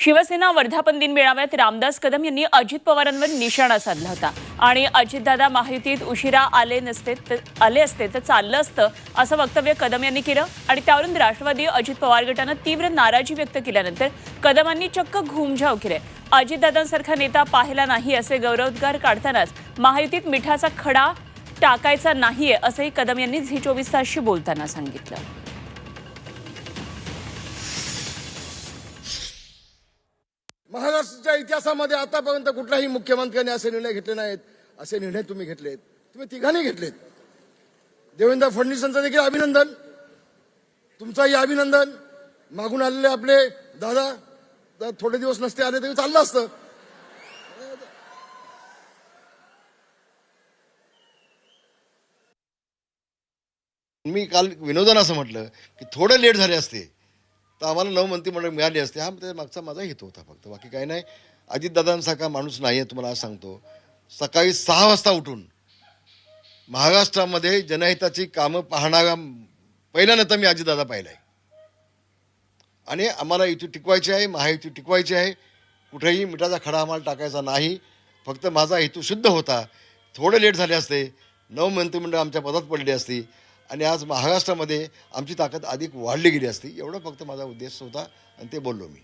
शिवसेना वर्धापन दिन मेळाव्यात रामदास कदम यांनी अजित पवारांवर निशाणा साधला होता. आणि अजितदादा महायुतीत उशिरा आले नसते तर- आले असते तर चाललं असतं असं वक्तव्य कदम यांनी केलं. आणि त्यावरून राष्ट्रवादी अजित पवार गटानं तीव्र नाराजी व्यक्त केल्यानंतर कदमांनी चक्क घुमझाव केले. अजितदादांसारखा नेता पाहिला नाही असे गौरवोद्गार काढतानाच महायुतीत मिठाचा खडा टाकायचा नाहीये असंही कदम यांनी झी चोवीस तासशी बोलताना सांगितलं. महाराष्ट्राच्या इतिहासामध्ये आतापर्यंत कुठल्याही मुख्यमंत्र्यांनी असे निर्णय घेतले नाहीत असे निर्णय तुम्ही घेतलेत. तुम्ही तिघांनी घेतलेत. देवेंद्र फडणवीसांचं देखील अभिनंदन. तुमचंही अभिनंदन. मागून आलेले आपले दादा थोडे दिवस नसते आले तरी चाललं असतं. मी काल विनोदन असं म्हटलं की थोडं लेट झाले असते. तर आम्हाला नऊ मंत्रिमंडळ मिळाली असते. हा त्या मागचा माझा हेतू होता फक्त. बाकी काही नाही. अजितदादांसारखा माणूस नाही आहे तुम्हाला आज सांगतो. सकाळी सहा वाजता उठून महाराष्ट्रामध्ये जनहिताची कामं पाहणारा पहिला मी अजितदादा पाहिला आहे आणि आम्हाला युती टिकवायची आहे महायुती टिकवायची आहे. कुठेही मिठाचा खडा आम्हाला टाकायचा नाही. फक्त माझा हेतू शुद्ध होता. थोडे लेट झाले असते. नऊ मंत्रिमंडळ आमच्या पदात पडली असती. आणि आज महाराष्ट्रामध्ये आमची ताकद अधिक वाढली गेली असती एवढा फक्त माझा उद्देश होता आणि ते बोललो मी.